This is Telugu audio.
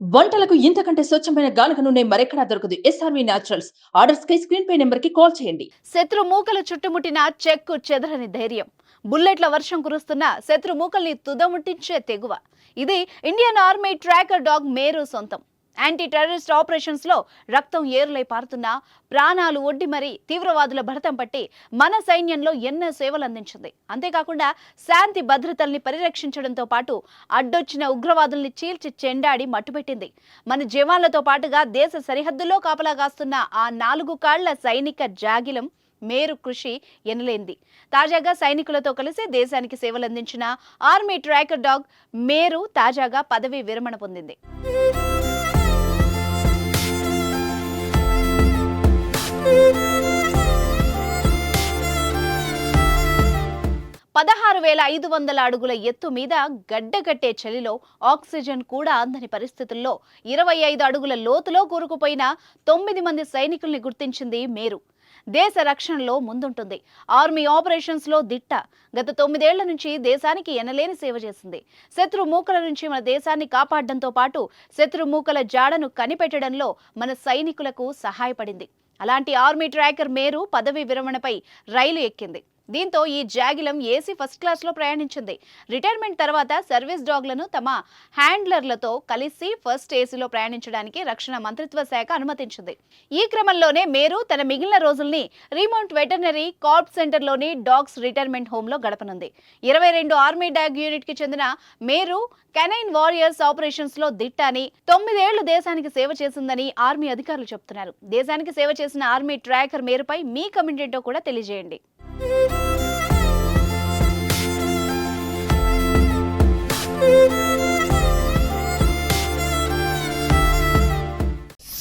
వంటలకు ఇంతకంటే స్వచ్ఛమైన గానుగ నూనె మరెక్కడా దొరకదు. ఎస్ఆర్వి న్యాచురల్స్ ఆర్డర్స్ కై స్క్రీన్ పై నెంబర్కి కాల్ చేయండి. శత్రు మూకలు చుట్టుముట్టిన చెక్కు చెదరని ధైర్యం. బుల్లెట్ల వర్షం కురుస్తున్న శత్రు మూకల్ని తుదముట్టించే తెగువ. ఇది Indian army tracker dog Meru సొంతం. యాంటీ టెర్రరిస్ట్ ఆపరేషన్స్లో రక్తం ఏరులై పారుతున్న ప్రాణాలు ఒడ్డి మరీ తీవ్రవాదుల భరతం పట్టి మన సైన్యంలో ఎన్నో సేవలు అందించింది. అంతేకాకుండా శాంతి భద్రతల్ని పరిరక్షించడంతో పాటు అడ్డొచ్చిన ఉగ్రవాదుల్ని చీల్చి చెండాడి మట్టుపెట్టింది. మన జవాన్లతో పాటుగా దేశ సరిహద్దుల్లో కాపలా కాస్తున్న ఆ నాలుగు కాళ్ళ సైనిక జాగిలం మేరు కృషి ఎనలేంది. తాజాగా సైనికులతో కలిసి దేశానికి సేవలందించిన ఆర్మీ ట్రాకర్ డాగ్ మేరు తాజాగా పదవి విరమణ పొందింది. పదహారు వేల ఐదు వందల అడుగుల ఎత్తు మీద గడ్డగట్టే చలిలో ఆక్సిజన్ కూడా అందని పరిస్థితుల్లో ఇరవై ఐదు అడుగుల లోతులో కూరుకుపోయిన తొమ్మిది మంది సైనికుల్ని గుర్తించింది మేరు. దేశ రక్షణలో ముందుంటుంది. ఆర్మీ ఆపరేషన్స్లో దిట్ట. గత తొమ్మిదేళ్ళ నుంచి దేశానికి ఎనలేని సేవ చేసింది. శత్రు మూకల నుంచి మన దేశాన్ని కాపాడడంతో పాటు శత్రు మూకల జాడను కనిపెట్టడంలో మన సైనికులకు సహాయపడింది. అలాంటి ఆర్మీ ట్రాకర్ మేరు పదవి విరమణపై రైలు ఎక్కింది. దీంతో ఈ జాగిలం ఏసీ ఫస్ట్ క్లాస్లో ప్రయాణించింది. రిటైర్మెంట్ తర్వాత సర్వీస్ డాగ్లను తమ హ్యాండ్లర్లతో కలిసి ఫస్ట్ ఏసీలో ప్రయాణించడానికి రక్షణ మంత్రిత్వ శాఖ అనుమతించింది. ఈ క్రమంలోనే మేరు తన మిగిలిన రోజుల్ని రీమౌంట్ వెటర్నరీ కార్ప్ సెంటర్లోని డాగ్స్ రిటైర్మెంట్ హోమ్లో గడపనుంది. ఇరవై రెండు ఆర్మీ డాగ్ యూనిట్కి చెందిన మేరు కెనైన్ వారియర్స్ ఆపరేషన్స్లో దిట్టాని తొమ్మిదేళ్ళు దేశానికి సేవ చేసిందని ఆర్మీ అధికారులు చెప్తున్నారు. దేశానికి సేవ చేసిన ఆర్మీ ట్రాకర్ మేరుపై మీ కమెంట్ ఏంటో కూడా తెలియజేయండి.